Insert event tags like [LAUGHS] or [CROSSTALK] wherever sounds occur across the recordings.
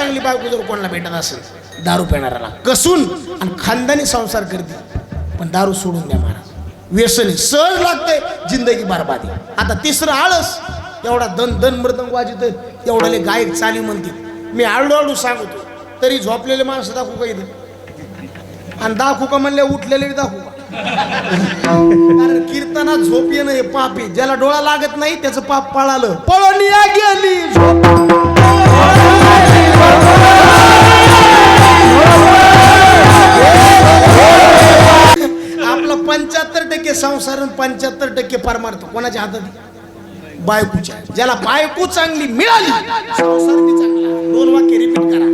चांगली बायको जर कोणाला भेटत असेल दारू पिणाऱ्याला. कसून? आणि खानदानी संसार करते. पण दारू सोडून द्या महाराज व्यसनी सहज लागते जिंदगी बरबादी. आता तिसरं आळस एवढा दन दन मृदंग वाजित एवढाले गायक चाली म्हणते. मी आळूआळू सांगतो तरी झोपलेले माणसं दाखवू का इथं? आणि दाखवू का म्हणले उठलेले दाखवू का? कारण कीर्तनात झोप येणं हे पाप आहे. ज्याला डोळा लागत नाही त्याचं पाप पळालं. पळून या गेली झोप. पंच्याहत्तर टक्के परमार्थ कोणाच्या हातात? बायकोच्या. ज्याला बायको चांगली मिळाली दोन वाक्य रिपीट करा.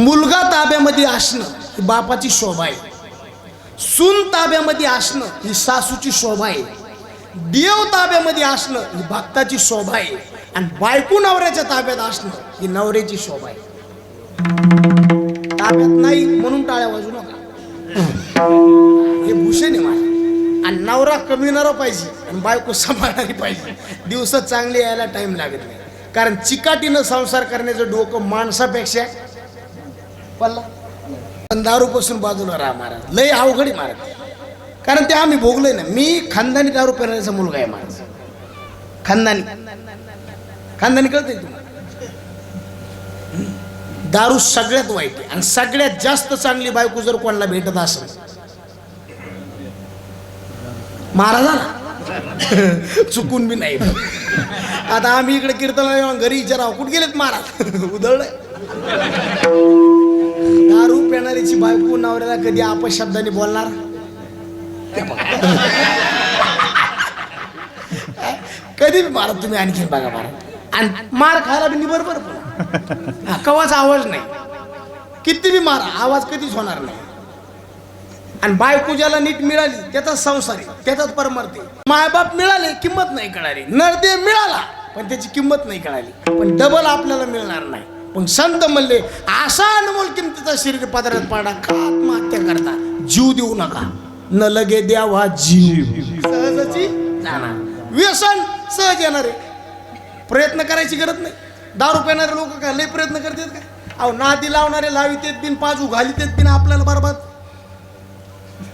मुलगा ताब्यामध्ये असणं ही बापाची शोभा आहे. सून ताब्यामध्ये असणं ही सासूची शोभा आहे. देव ताब्यामध्ये असणं ही भक्ताची शोभा आहे. आणि बायको नवऱ्याच्या ताब्यात असणं ही नवऱ्याची शोभा आहे. ताब्यात नाही म्हणून टाळ्या वाजू नका. हे भूषण आहे माझं. आणि नवरा कमिणारा पाहिजे आणि बायको सांभाळणारी पाहिजे. दिवस चांगले यायला टाइम लागत नाही. कारण चिकाटीनं संसार करण्याचं डोकं माणसापेक्षा पल्ला. पण दारूपासून बाजूला राहा महाराज. लय अवघड महाराज. कारण ते आम्ही भोगलोय ना. मी खानदानी दारू पेरण्याचा मुलगा आहे महाराज खानदानी. खानदानी कळतंय तुम्हाला? दारू सगळ्यात वाईट आहे. आणि सगळ्यात जास्त चांगली बायको जर कोणाला भेटत असेल महाराजाला [LAUGHS] चुकून बी नाही. आता आम्ही इकडे कीर्तनाला घरी विचाराव कुठे गेलेत महाराज? [LAUGHS] उधळलंय. दारू पेणारीची बायको नवऱ्याला कधी अपशब्दाने बोलणार? [LAUGHS] कधी बी मारा तुम्ही आणखीन बघा मारा आणि मार खायला बी बरोबर. कवाच आवाज नाही. किती बी मारा आवाज कधीच होणार नाही. आणि बायको ज्याला नीट मिळाली त्याचाच संसार त्याचाच परमार्थ मायबाप मिळाले किंमत नाही कळाली. नरदेव मिळाला पण त्याची किंमत नाही कळाली. पण डबल आपल्याला मिळणार नाही. पण संत म्हणले असा अनमोल किमतीचा शरीर पदरात पाडा का आत्महत्या करता. जीव देऊ नका. न लगे द्यावा जीव. सहजची जाणार. व्यसन सहज येणार. आहे प्रयत्न करायची गरज नाही. दारू पिणारे लोक काय लय प्रयत्न करतात काय? अहो नादी लावणारे लावितेत बिन पाजू घालितेत बिन आपल्याला बरबाद.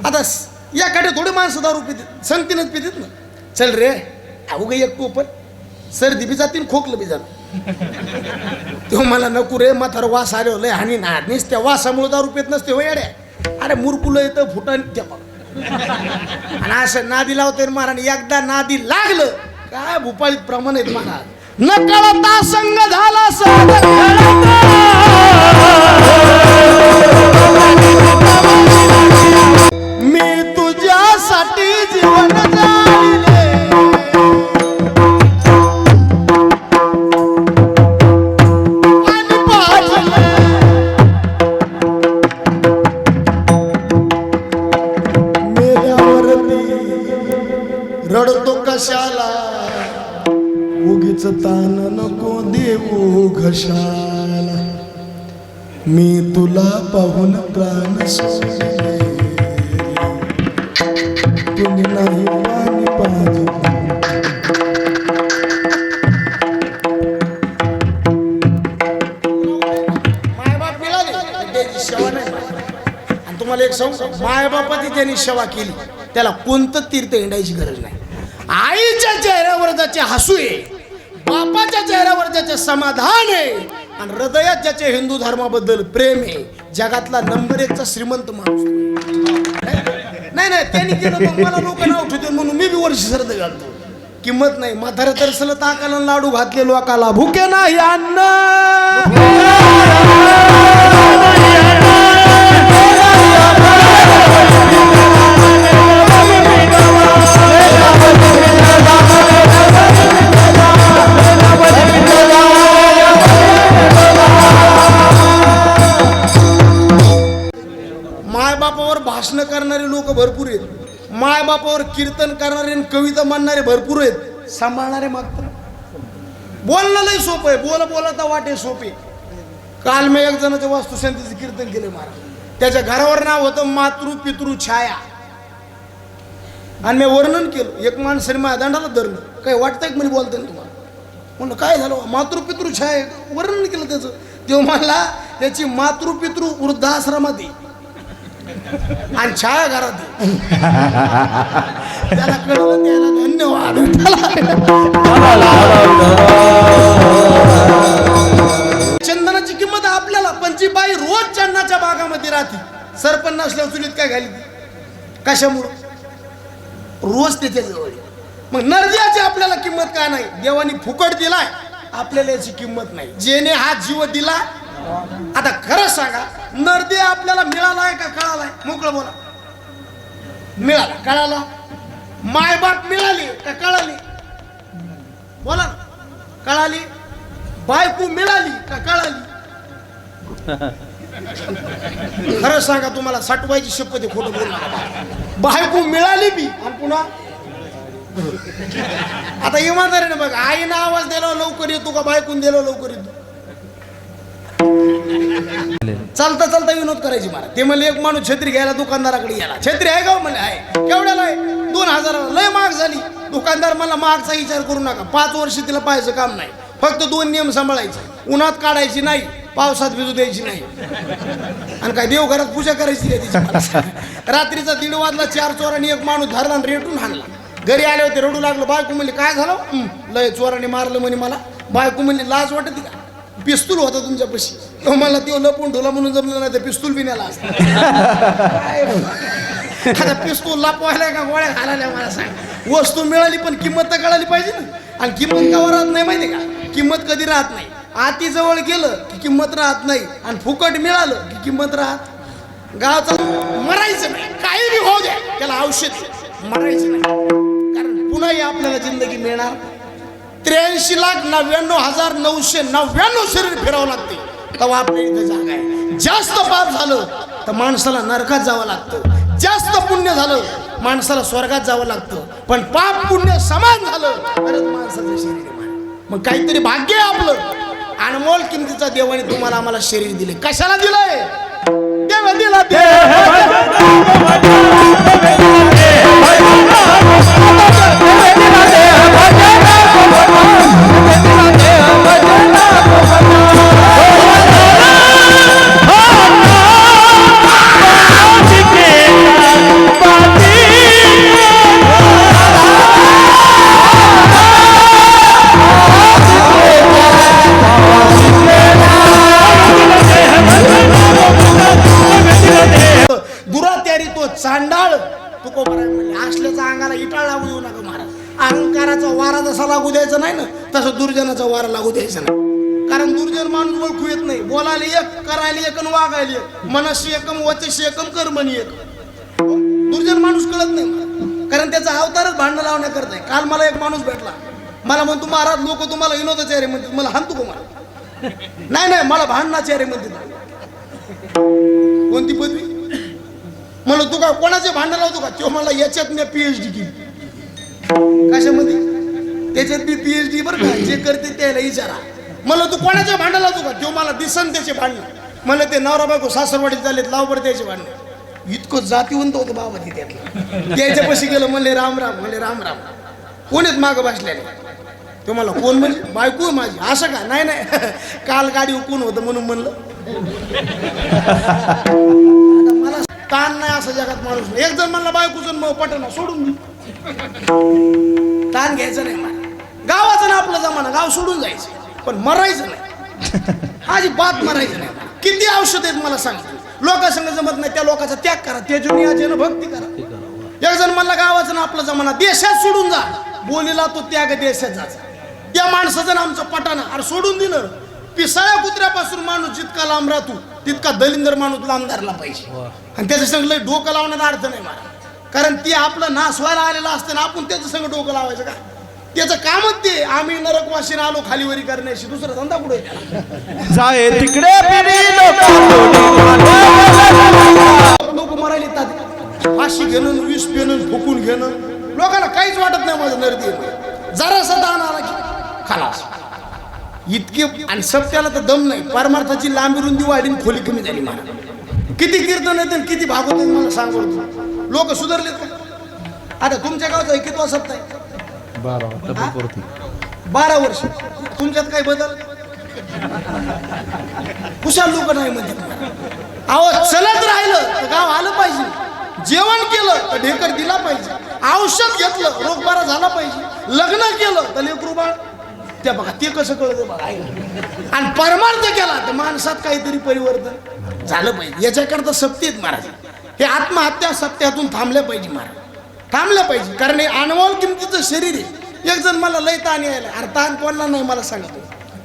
आता स- याकडे थोडी माणसं दारू पितात संगतीनच पितात ना. चल रे अवघ एक पण सर्दी बी जातील खोकलं बी जात. तो मला नको रे माथार वास आले लय हानी ना. नीस त्या वासामुळे दारू पित नसते हो येड्या. अरे मुरकुलं येतं फुटान त्या आणि असं नादी लावते महाराज एकदा नादी लागलं काय भूपाळीत प्रमाण आहेत महाराज. नकळता संघ झाला मी तुला पाहून प्राण सोडले. तुम्ही नाही पाणी पाहिजे त्याची सेवा नाही तुम्हाला एक सांगू मायबापाची त्यांनी सेवा केली. त्याला कोणतं तीर्थ हिंडायची गरज नाही. आईच्या चेहऱ्यावर ज्याचे हसू आहे बापाच्या चेहऱ्यावर ज्याचे समाधान आहे आणि हृदयात ज्याचे हिंदू धर्माबद्दल प्रेम आहे जगातला नंबर एकचा श्रीमंत माणूस नाही नाही त्यांनी केलं मला लोक नाव ठेवते म्हणून मी बी वर्ष श्रद्धा घालतो. किंमत नाही. म्हातारा तरसलं ताकाला लाडू घातले लोकाला. भुके नाही अन्न! मायबापावर भाषण करणारे लोक भरपूर आहेत. मायबापावर कीर्तन करणारे आणि कविता म्हणणारे भरपूर आहेत. सांभाळणारे मात्र बोलणं लय सोपं आहे. बोल बोलता वाटे सोपे. काल मी एक जणाच्या वास्तुशांतीचं कीर्तन केले महाराज. त्याच्या घरावर नाव होतं मातृ पितृ छाया. आणि मी वर्णन केलं. एक माणसाने माझ्या दंडाला धरलं. काही वाटतंय का म्हणे बोलतंय ना तुम्हाला? म्हणलं काय झालं? मातृपितृ छाय. वर्णन केलं त्याचं. तेव्हा म्हणला त्याची मातृपितृ वृद्धाश्रमात आहे. आणि छाया घरात त्याला कळलं त्याला धन्यवाद. चंदनाची किंमत आपल्याला पण जी बाई रोज चंदनाच्या बागामध्ये राहते सरपण नसल्या चुलीत काय घाली कशामुळं? रोज त्याच्याजवळ. मग नरद्याची आपल्याला किंमत काय नाही? देवानी फुकट दिलाय आपल्याला याची किंमत नाही. जेने हा जीव दिला आता खरं सांगा नरदे आपल्याला मिळालाय का मोकळं बोला. मिळाला. कळाला? मायबाप मिळाली. का कळाली? बोला कळाली? बायको मिळाली. का कळाली? खरं सांगा तुम्हाला साठवायची शपथ आहे खोटं बायको मिळाली बी. आणि पुन्हा? आता इमानदारीने बघ. आईनं आवाज दिला लवकर येतो का? बायकून दिला लवकर येतो. चालता चालता विनोद करायची मला. ते म्हणले एक माणूस छत्री घ्यायला दुकानदाराकडे गेला. छत्री आहे का हो म्हणले आहे. केवढ्याला आहे? दोन हजार लय महाग झाली. दुकानदार मला महागचा विचार करू नका. पाच वर्ष तिला पाहायचं काम नाही. फक्त दोन नियम सांभाळायचे. उन्हात काढायची नाही पावसात भिजू द्यायची नाही. आणि काय देवघरात पूजा करायची रात्रीचा दीड वाजला चार चोरांनी एक माणूस धरला आणि रेटून हाणला. घरी आले होते रडू लागलो. बायको म्हणले काय झालं? लय चोराने मारलं म्हणे मला. बायको म्हणले लाज वाटत का? पिस्तूल होता तुमच्यापाशी. तो मला तो लपून ठेवला म्हणून जमलं नाही तर पिस्तूल बी नेला काय आता पिस्तूल लपवायला का गोळ्या घालायला मला सांग. वस्तू मिळाली पण किंमत तर कळाली पाहिजे ना. आणि किंमत का राहत नाही माहिती का? किंमत कधी राहत नाही? आती जवळ गेलं की किंमत राहत नाही. आणि फुकट मिळालं की किंमत राहत गावचा मरायचं नाही. काही बी होऊ द्या. त्याला औषध. मरायचं नाही. कारण पुन्हाही आपल्याला जिंदगी मिळणार. त्र्याऐंशी लाख नव्याण्णव हजार नऊशे नव्याण्णव शरीर फिरावं लागते. तेव्हा आपल्या इथे जागा आहे. जास्त पाप झालं तर माणसाला नरकात जावं लागतं. जास्त पुण्य झालं माणसाला स्वर्गात जावं लागतं. पण पाप पुण्य समान झालं तरच माणसाचं शरीर मग काहीतरी भाग्य आहे आपलं. अनमोल किमतीचा देवाने तुम्हाला आम्हाला शरीर दिले कशाला दिलंय? देव दिला. ओळखू येत नाही. बोलायला एक करायला एक आणि वागायला एक. मनशी एकम वचशी एकम कर्मणी एक. दुर्जन माणूस कळत नाही कारण त्याचा अवतारच भांडणं लावण्याकरता आहे. काल मला एक माणूस भेटला. मला म्हणतो महाराज लोक तुम्हाला विनोदाचार्य म्हणतात. मला हानतो का मला? नाही नाही मला भांडणाचार्य म्हणतात. कोणती पदवी? म्हणलं तू का कोणाचे भांडण लावतो का? तो म्हणला याच्यात मी पीएचडी केली. कशामध्ये? त्याच्यात मी पीएचडी बरं का? जे करते त्याला विचारा म्हणलं तू कोणाच्या भांडाला तू का? तो मला दिसन त्याचे भांडणं. म्हणलं ते नवरा बायको सासरवाडीत झालेत लाव बरं त्याचे भांडणं. इतकं जातीवंत होतं बाबा ते त्यातलं त्याच्यापाशी गेलं म्हणले राम राम म्हणले राम राम. कोण आहेत मागं बसल्याने? तो मला कोण म्हणजे? बायको माझी. असं का? नाही नाही. [LAUGHS] काल गाडी कोण होतं म्हणून म्हणलं. मला ताण नाही असं जगात माणूस. नाही. एक जण म्हणला बायकोचं मग पटना सोडून दे. ताण घ्यायचं नाही मला. गावाचं ना आपलं जमाना गाव सोडून जायचं. पण मरायचं नाही. आजी बात मरायचं नाही. किती औषध आहेत मला सांग. लोकांसंग जमत नाही त्या लोकांचा त्याग करा त्याच्या भक्ती करा. एक जण म्हणला गावाचं ना आपलं जमाना देशात सोडून जा. बोलीला तो त्याग देशात जायचा त्या माणसाचं ना आमचं पटाना अरे सोडून दिलं पिसाळ्या कुत्र्यापासून माणूस जितका लांब राहतो तितका दलिंदर माणूस लांब धरला पाहिजे. आणि त्याच्या संग डोकं लावण्याचा अर्थ नाही मला. कारण ती आपलं नाश व्हायला आलेलं असतं ना आपण त्याचं संग डोकं लावायचं का? त्याचं कामच ते आम्ही नरकवाशीने आलो खालीवरी करण्याशी दुसरा धंदा पुढे जाय तिकडे लोक मरायला येतात फाशी घेणं विष पिणं फुकून घेणं लोकांना काहीच वाटत नाही माझं नर्दी जरासा दान आला की खलास इतके आणि सत्याला तर दम नाही परमार्थाची लांबी रुंदी वाढली आणि खोली कमी झाली मला किती कीर्तन येते किती भागवत मला सांगू लोक सुधारलेत का आता तुमच्या गावचा कितवा सप्ताह आहे बारा बारा वर्ष. तुमच्यात काही बदल? कुशाल लोक नाही म्हणजे अहो चलत राहिलं तर गाव आलं पाहिजे. जेवण केलं तर ढेकर दिला पाहिजे. औषध घेतलं रोग बरा झाला पाहिजे. लग्न केलं तर लेकरू बाळ. त्या बघा ते कसं कळतं बघा. आणि परमार्थ केला तर माणसात काहीतरी परिवर्तन झालं पाहिजे. याच्याकरता सक्ती आहेत महाराज. हे आत्महत्या सत्यातून थांबल्या पाहिजे महाराज. थांबलं पाहिजे. कारण हे अनमोल किमतीचं शरीर आहे. एक जण मला लय ताण यायला. अरे ताण कोणाला नाही मला सांगतो.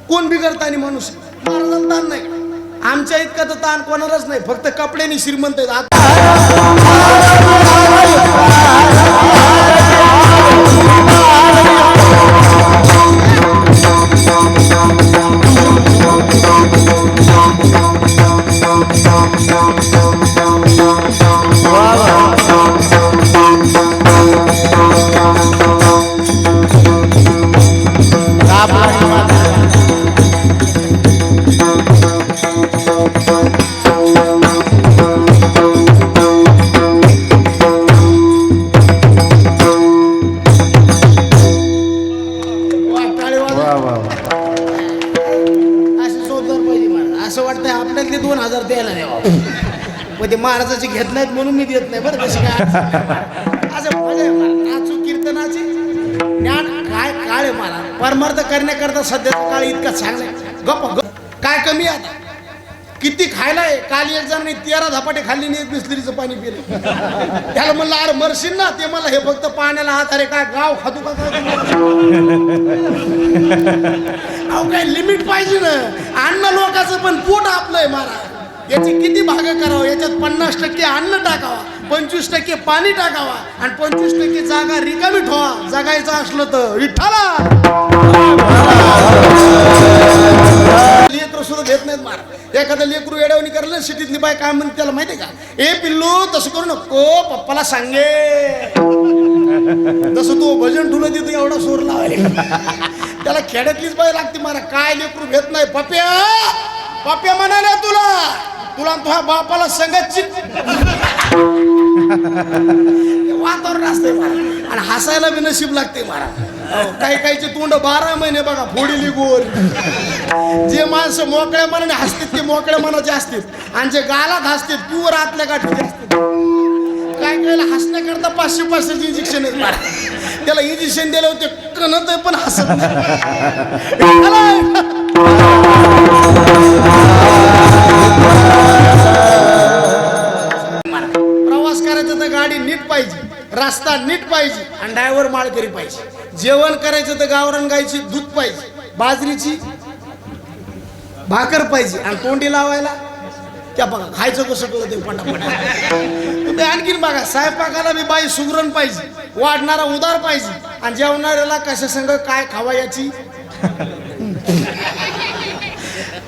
कोण बिघडतानी माणूस? महाराजाला ताण नाही. आमच्या इतका तर ताण कोणालाच नाही. फक्त कपड्याने श्रीमंत आहेत. आता असं जोरदार पाहिजे महाराज असं वाटतंय आपल्यातले दोन हजार द्यायला द्यावा मग ते महाराजाचे घेत नाहीत म्हणून मी देत नाही बरं कशी काय? असं मजा नाचू कीर्तनाची ज्ञान काय काळ आहे महाराज परमार्थ करण्याकरता सध्याचा काळ इतका चांगला आहे. गप गप काय कमी आहे आता? किती खायला आहे काल एक जणांनी तेरा धपाटे खाल्ली नाही बिस्लरीचं पाणी पिलं. त्याला म्हणलं अरे मरशील ना. ते मला हे फक्त पाण्याला हात. अरे काय गाव खातो का अहो काय लिमिट पाहिजे ना. अन्न लोकांचं पण पोट आपलंय मारा याची किती भाग करावं? याच्यात पन्नास टक्के अन्न टाकावा पंचवीस टक्के पाणी टाकावा आणि पंचवीस टक्के जागा रिकामी ठेवा. जगायचं असलं तर. विठ्ठला! लेकरं सुद्धा घेत नाहीत मारा एखादा लेकरू येड्यावणी करलं सिटीतली बाय काय म्हणते त्याला माहितीये का? ए पिल्लू तसं करू नको पप्पाला सांगे. तसं तो भजन ठुलं तिथं एवढा सोर लावायला त्याला खेड्यातलीच बाय लागते मला काय लेकरू घेत नाही. पप्या पप्या म्हणाले तुला तुला तुझ्या बापाला संगतची वातावरण असते आणि हसायला बी नशीब लागते महाराज काही काहीचे तोंड बारा महिने बघा फोडीली गोर जे माणसं मोकळ्या मनाने हसतात ते मोकळ्या मनाचे असतात. आणि जे गालात हसतात प्युअर आतल्या गाठीचे असतात. काय कायला हसण्याकरता पाचशे पाचशेचे इंजेक्शन त्याला इंजेक्शन दिलं होते कणत पण हसत नीट पाहिजे आणि डायव्हर माळकरी पाहिजे. जेवण करायचं तर गावरान गायची दूध पाहिजे बाजरीची भाकर पाहिजे आणि तोंडी लावायला. त्या बघा खायचं कसं कळत ते तुम्ही आणखीन बघा स्वयंपाकाला बी बाई सुगरण पाहिजे वाढणारा उदार पाहिजे आणि जेवणाऱ्याला कशा संग काय खावा याची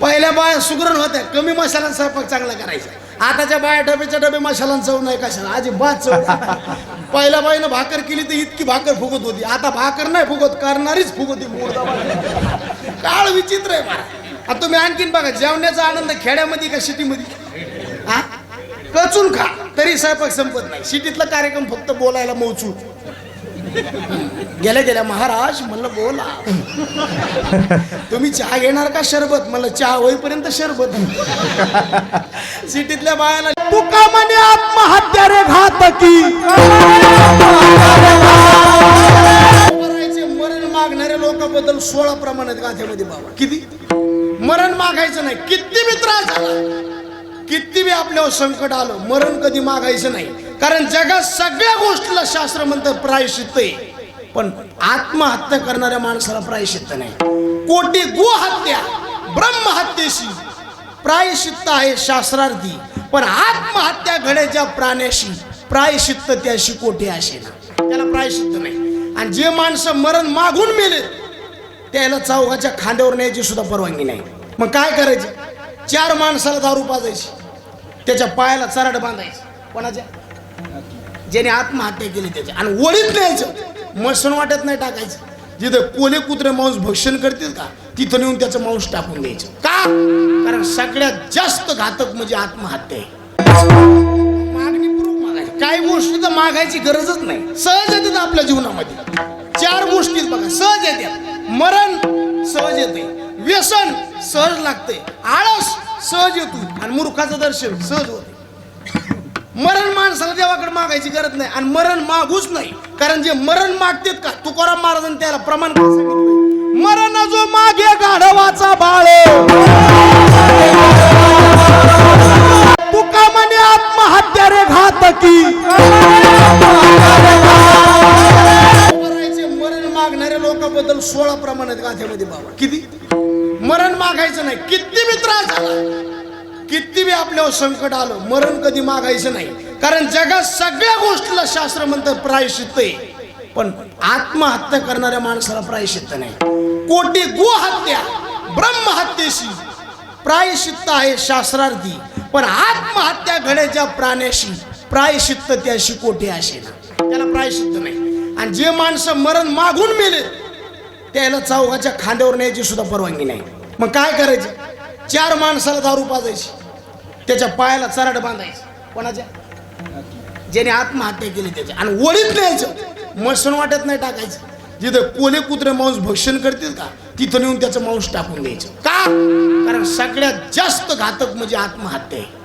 पहिल्या बाया सुगरण होत्या कमी मसाला स्वयंपाक चांगला करायचा. आताच्या बाया डबेच्या डबे मसाला चव नाही कशाला अजिबात चव पहिल्या बाईनं भाकर केली तर इतकी भाकर फुगत होती. आता भाकर नाही फुगत करणारीच फुगती होती काळ विचित्र आहे आता तुम्ही आणखीन बघा जेवण्याचा आनंद खेड्यामध्ये का सिटीमध्ये? हा कचून खा तरी स्वयंपाक संपत नाही. सिटीतला कार्यक्रम फक्त बोलायला मोचू गेल्या गेल्या महाराज म्हणलं बोला. तुम्ही चहा घेणार का शरबत? म्हणलं चहा होईपर्यंत शरबत. सिटीतल्या बायाला तुका म्हणे आत्महत्या रे घातकी? मरायचे मरण मागणाऱ्या लोकांबद्दल सोळा प्रमाणात गाथ्यामध्ये बाबा. किती? मरण मागायचं नाही. किती बी त्रास झाला किती बी आपल्यावर संकट आलं मरण कधी मागायचं नाही. कारण जगात सगळ्या गोष्टीला शास्त्र म्हणतं प्रायश्चित्त आहे. पण आत्महत्या करणाऱ्या माणसाला प्रायश्चित्त नाही. कोटी गोहत्या ब्रह्महत्येशी प्रायश्चित्त आहे शास्त्रार्थी. पण आत्महत्या घड्याच्या प्राण्याशी प्रायशित्त त्याशी कोठे असे ना त्याला प्रायशित्त नाही. आणि जे माणसं मरण मागून मेले त्याला चौघाच्या खांद्यावर न्यायची सुद्धा परवानगी नाही. मग काय करायचं? चार माणसाला दारू पाजायची. त्याच्या पायाला चराड बांधायची. कोणाच्या? ज्याने आत्महत्या केली त्याच्या आणि वडीत न्यायचं. मसन वाटत नाही टाकायचं. जिथे कोले कुत्रे माणूस भक्षण करतील का? तिथं नेऊन त्याचं मांस टाकून द्यायचं. का? कारण सगळ्यात जास्त घातक म्हणजे आत्महत्या आहे. काय काही गोष्टी तर मागायची गरजच नाही. सहज येतात आपल्या जीवनामध्ये. चार गोष्टी बघा. सहज येतात. मरण सहज येते व्यसन सहज लागते आळस सहज येतो आणि मूर्खाचं दर्शन सहज होते मरण माणसाला देवाकडे मागायची गरज नाही. आणि मरण मागूच नाही. कारण जे मरण मागतेत का? तुकाराम महाराजांनी त्याला प्रमाण सांगितलं मरण जो मागे गाढवाचा बाळ. तुका म्हणे आत्महत्या रे घातकी. मरायचे मरण मागणाऱ्या लोकांबद्दल सोळा प्रमाण आहेत गाथ्यामध्ये बाबा. किती? मरण मागायचं नाही. किती बी त्रास झाला. किती बी आपल्यावर संकट आलं मरण कधी मागायचं नाही. कारण जगात सगळ्या गोष्टीला शास्त्र म्हणतं प्रायश्चित आहे. पण आत्महत्या करणाऱ्या माणसाला प्रायश्चित्त नाही. कोटी गोहत्या ब्रह्महत्येशी प्रायश्चित्त आहे शास्त्रार्थी. पण आत्महत्या घड्याच्या प्राण्याशी प्रायश्चित्त त्याशी कोटी असे ना? त्याला प्रायश्चित्त नाही. आणि जे माणसं मरण मागून मेले त्याला चौघाच्या खांद्यावर न्यायची सुद्धा परवानगी नाही. मग काय करायचं? चार माणसाला दारू पाजायची. त्याच्या पायाला चराट बांधायची. कोणाच्या? ज्याने आत्महत्या केली त्याच्या आणि ओळीत न्यायचं. मसन वाटत नाही टाकायचं. जिथं कोले कुत्रे मांस भक्षण करतील का तिथं नेऊन त्याचं मांस टाकून द्यायचं. का? कारण सगळ्यात जास्त घातक म्हणजे आत्महत्या आहे.